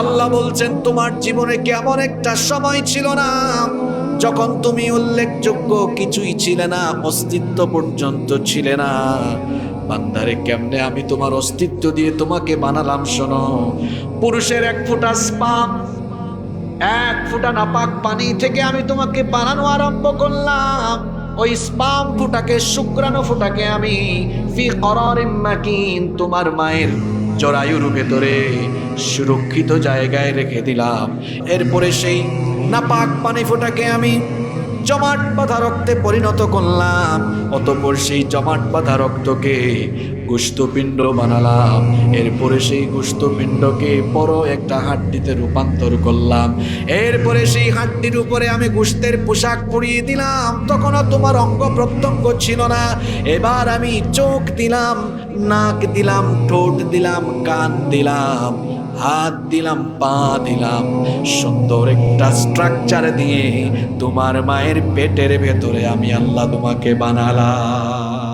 আল্লাহ বলছেন, তোমার জীবনে কেমন একটা সময় ছিল না, যখন তুমি উল্লেখযোগ্য কিছুই ছিলে না, অস্তিত্ব পর্যন্ত ছিলে না। বান্দারে, কেমনে আমি তোমার অস্তিত্ব দিয়ে তোমাকে বানালাম, শোনো। পুরুষের এক ফুটা স্পাম, এক ফুটা নাপাক পানি থেকে আমি তোমাকে বানানো আরম্ভ করলাম। ওই স্পাম ফুটাকে, শুক্রাণু ফুটাকে আমি ফি মাকিন, তোমার মায়ের জরায়ুর ভেতরে সুরক্ষিত জায়গায় রেখে দিলাম। এরপরে সেই নাপাক পানি ফোটাকে আমি জমাট বাঁধা রক্তে পরিণত করলাম। অতপর সেই জমাট বাঁধা রক্তকে গুস্তপিণ্ড বানালাম। এরপরে সেই গুস্তপিণ্ডকে বড় একটা হাড্ডিতে রূপান্তর করলাম। এরপরে সেই হাড্ডির উপরে আমি গুস্তের পোশাক পরিয়ে দিলাম। তখনও তোমার অঙ্গ প্রত্যঙ্গ ছিল না। এবার আমি চোখ দিলাম, নাক দিলাম, ঠোঁট দিলাম, কান দিলাম, হাত দিলাম, পা দিলাম। সুন্দর একটা স্ট্রাকচার দিয়ে তোমার মায়ের পেটের ভেতরে আমি আল্লাহ তোমাকে বানালাম।